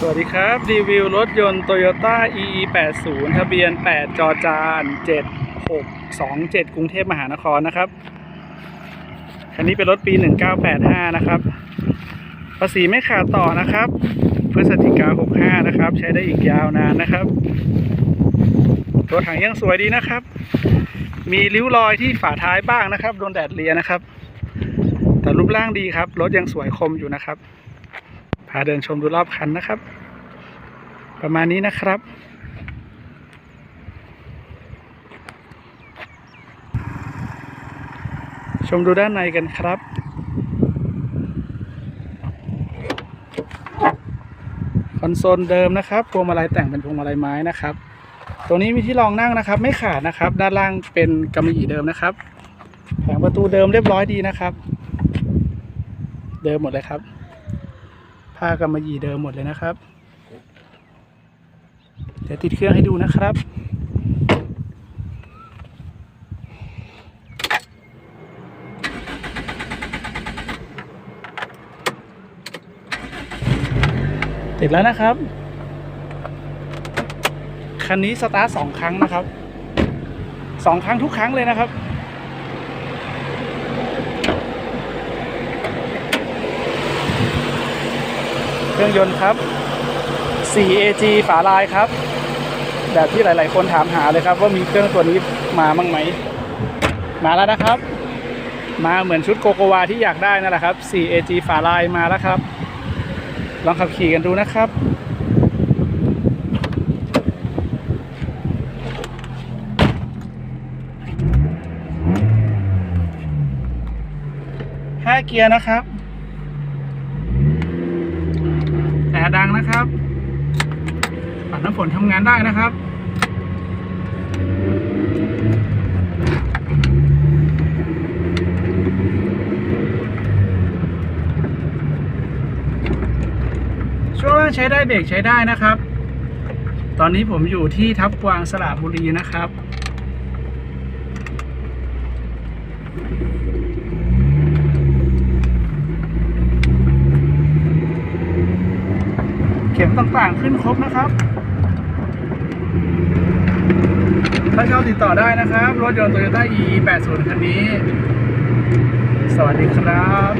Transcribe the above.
สวัสดีครับ รีวิวรถยนต์ Toyota EE80 ทะเบียน 8 จอจาน 7627 กรุงเทพมหานครนะครับ คันนี้เป็นรถปี 1985 นะครับ ภาษีไม่ขาดต่อนะครับ พฤศจิกา 65 นะครับ ใช้ได้อีกยาวนานนะครับ ตัวถังยังสวยดีนะครับ มีริ้วรอยที่ฝาท้ายบ้างนะครับ โดนแดดเลียนะครับ แต่รูปร่างดีครับ รถยังสวยคมอยู่นะครับาเดินชมดูรอบคันนะครับ ประมาณนี้นะครับชมดูด้านในกันครับ คอนโซลเดิมนะครับ พวงมาลัยแต่งเป็นพวงมาลัยไม้นะครับตรงนี้มีที่รองนั่งนะครับ ไม่ขาดนะครับ ด้านล่างเป็นกำมะหยี่เดิมนะครับ แผงประตูเดิมเรียบร้อยดีนะครับ เดิมหมดเลยครับ ผ้ากำมะหยี่เดิมหมดเลยนะครับ เดี๋ยวติดเครื่องให้ดูนะครับติดแล้วนะครับ คันนี้สตาร์ทสองครั้งนะครับสองครั้งทุกครั้งเลยนะครับ เครื่องยนต์ครับ 4AG ฝาลายครับ แบบที่หลาย ๆ คนถามหาเลยครับว่ามีเครื่องตัวนี้มาบ้างไหม มาแล้วนะครับ มาเหมือนชุดโกโกวาที่อยากได้นั่นแหละครับ 4AG ฝาลายมาแล้วครับ ลองขับขี่กันดูนะครับห้าเกียร์นะครับ ดังนะครับปัดน้ำฝนทำงานได้นะครับช่วงล่างใช้ได้เบรกใช้ได้นะครับ ตอนนี้ผมอยู่ที่ทับกวางสระบุรีนะครับ เข็มต่างๆขึ้นครบนะครับ ถ้าชอบติดต่อได้นะครับ รถยนต์ Toyota E80 คันนี้ สวัสดีครับ